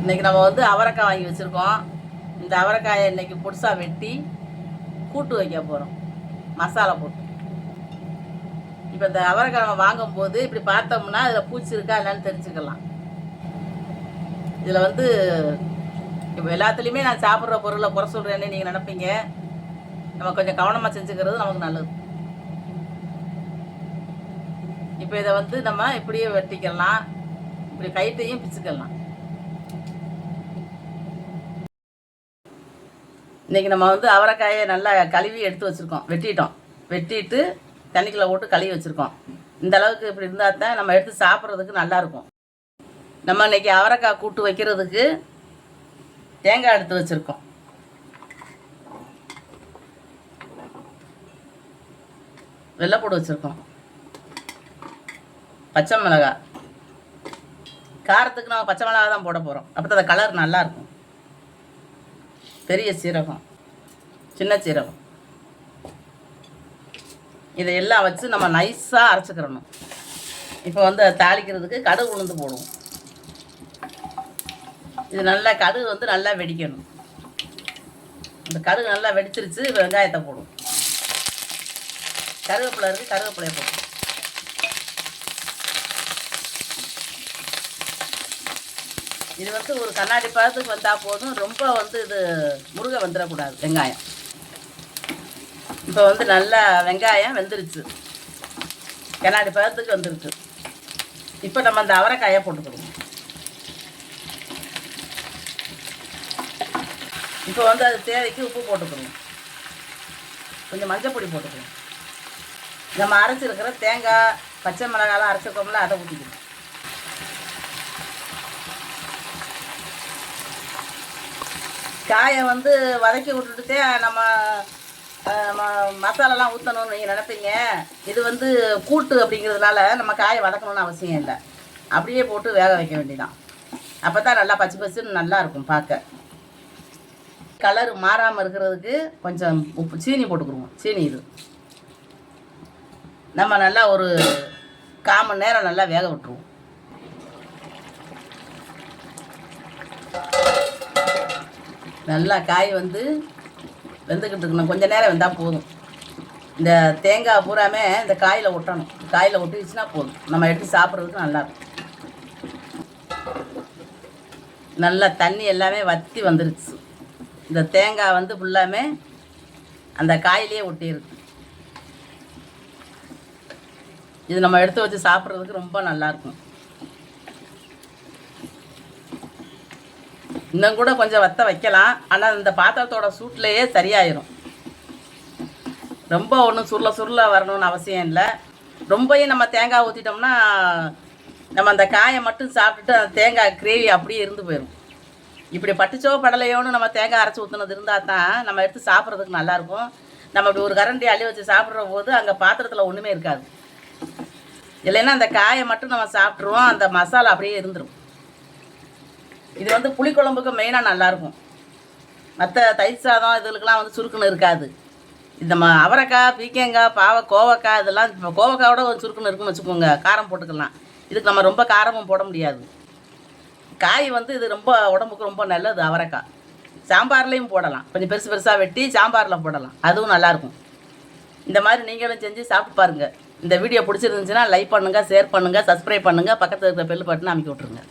இன்றைக்கி நம்ம வந்து அவரைக்காய் வாங்கி வச்சுருக்கோம். இந்த அவரைக்காயை இன்றைக்கி புதுசாக வெட்டி கூட்டு வைக்க போகிறோம் மசாலா போட்டு. இப்போ இந்த அவரைக்காய் நம்ம வாங்கும்போது இப்படி பார்த்தோம்னா இதில் பூச்சி இருக்கா என்னன்னு தெரிஞ்சுக்கலாம். இதில் வந்து இப்போ எல்லாத்துலேயுமே நான் சாப்பிட்ற பொருளை குறை சொல்கிறேன்னு நீங்கள் நினைப்பீங்க. நம்ம கொஞ்சம் கவனமாக செஞ்சுக்கிறது நமக்கு நல்லது. இப்போ இதை வந்து நம்ம இப்படியே வெட்டிக்கலாம். இப்படி கைட்டையும் பிச்சுக்கலாம். இன்றைக்கி நம்ம வந்து அவரைக்காயை நல்லா கழுவி எடுத்து வச்சுருக்கோம். வெட்டிட்டோம். வெட்டிட்டு தண்ணிக்குள்ளே போட்டு கழுவி வச்சுருக்கோம். இந்த அளவுக்கு இப்படி இருந்தால் தான் நம்ம எடுத்து சாப்பிட்றதுக்கு நல்லாயிருக்கும் நம்ம இன்னைக்கு அவரைக்காய் கூட்டு வைக்கிறதுக்கு தேங்காய் எடுத்து வச்சுருக்கோம். வெள்ளைப்பூடு வச்சுருக்கோம். பச்சை மிளகாய். காரத்துக்கு நம்ம பச்சை மிளகா தான் போட போகிறோம் அப்போ அந்த கலர் நல்லாயிருக்கும் பெரிய சீரகம் சின்ன சீரகம். இதை எல்லாம் வச்சு நம்ம நைஸாக அரைச்சிக்கிறணும். இப்போ வந்து தாளிக்கிறதுக்கு கடுகு உளுந்து போடுவோம். இது நல்லா கடுகு வந்து நல்லா வெடிக்கணும். இந்த கடுகு நல்லா வெடிச்சிருச்சு வெங்காயத்தை போடுவோம். கருவேப்பிலை இருக்குது கருவேப்பிலையை போடுவோம் இது வந்து ஒரு கண்ணாடி பழத்துக்கு வந்தால் போதும். ரொம்ப வந்து இது முருக வந்துடக்கூடாது வெங்காயம். இப்போ வந்து நல்லா வெங்காயம் வெந்துருச்சு. கண்ணாடி பழத்துக்கு வந்துருச்சு. இப்போ நம்ம அந்த அவரைக்காயை போட்டுக்கணும். இப்போ வந்து அது தேவைக்கு உப்பு போட்டுக்கணும். கொஞ்சம் மஞ்சள் பொடி போட்டுக்கணும். நம்ம அரைச்சிருக்கிற தேங்காய் பச்சை மிளகாலாம் அரைச்சிருக்கோம்ல அதை ஊற்றிக்கணும் காயை வந்து வதக்கி விட்டுட்டு நம்ம ம- மசாலாலாம் ஊற்றணும்னு நீங்கள் நினைப்பீங்க. இது வந்து கூட்டு அப்படிங்கிறதுனால நம்ம காயை வதக்கணும்னு அவசியம் இல்லை. அப்படியே போட்டு வேக வைக்க வேண்டியதான் அப்போ தான் நல்லா பச்சை பசுன்னு நல்லா இருக்கும் பார்க்க கலர் மாறாமல் இருக்கிறதுக்கு கொஞ்சம் உப்பு சீனி போட்டுக்குருவோம் சீனி இது. நம்ம நல்லா ஒரு கால் மணி நேரம் நல்லா வேக விட்டுருவோம். நல்லா காய் வந்து வெந்துக்கிட்டு இருக்கணும். கொஞ்சம் நேரம் வெந்தால் போதும். இந்த தேங்காய் பூராமே இந்த காயில் ஒட்டணும். காயில் ஒட்டிடுச்சுன்னா போதும். நம்ம எடுத்து சாப்பிட்றதுக்கு நல்லாயிருக்கும் நல்லா தண்ணி எல்லாமே வற்றி வந்துருச்சு. இந்த தேங்காய் வந்து ஃபுல்லாமே அந்த காயிலே ஒட்டியிருக்கு. இது நம்ம எடுத்து வச்சு சாப்பிட்றதுக்கு ரொம்ப நல்லாயிருக்கும் இன்னும் கூட கொஞ்சம் வத்த வைக்கலாம். ஆனால் இந்த பாத்திரத்தோட சூட்லேயே சரியாயிரும். ரொம்ப ஒன்றும் சுருள சுருள வரணும்னு அவசியம் இல்லை. ரொம்பையும் நம்ம தேங்காய் ஊற்றிட்டோம்னா நம்ம அந்த காயை மட்டும் சாப்பிட்டுட்டு அந்த தேங்காய் கிரேவி அப்படியே இருந்து போயிடும் இப்படி பட்டுச்சோ படலையோன்னு நம்ம தேங்காய் அரைச்சி ஊற்றுனது இருந்தால் தான் நம்ம எடுத்து சாப்பிட்றதுக்கு நல்லாயிருக்கும் நம்ம இப்படி ஒரு கரண்டி அள்ளி வச்சு சாப்பிட்ற போது அங்கே பாத்திரத்தில் ஒன்றுமே இருக்காது. இல்லைன்னா அந்த காயை மட்டும் நம்ம சாப்பிட்ருவோம் அந்த மசாலா அப்படியே இருந்துடும் இது வந்து புளிக்குழம்புக்கு மெயினாக நல்லாயிருக்கும் மற்ற தயிர் சாதம் இதுகளுக்கெல்லாம் வந்து சுருக்குன்னு இருக்காது. இந்த ம அவரைக்காய் பீக்கங்காய் பாவை கோவக்காய் இதெல்லாம் இப்போ கோவக்காயோட ஒரு சுருக்குன்னு இருக்குன்னு வச்சுக்கோங்க. காரம் போட்டுக்கலாம். இதுக்கு நம்ம ரொம்ப காரமும் போட முடியாது. காய் வந்து இது ரொம்ப உடம்புக்கு ரொம்ப நல்லது அவரைக்காய். சாம்பார்லேயும் போடலாம். கொஞ்சம் பெருசு பெருசாக வெட்டி சாம்பாரில் போடலாம். அதுவும் நல்லாயிருக்கும் இந்த மாதிரி நீங்களும் செஞ்சு சாப்பிட்டு பாருங்கள் இந்த வீடியோ பிடிச்சிருந்துச்சுன்னா லைக் பண்ணுங்கள் ஷேர் பண்ணுங்கள் சப்ஸ்கிரைப் பண்ணுங்கள் பக்கத்தில் இருக்கிற பெல் பட்டனை அமைக்க விட்ருங்க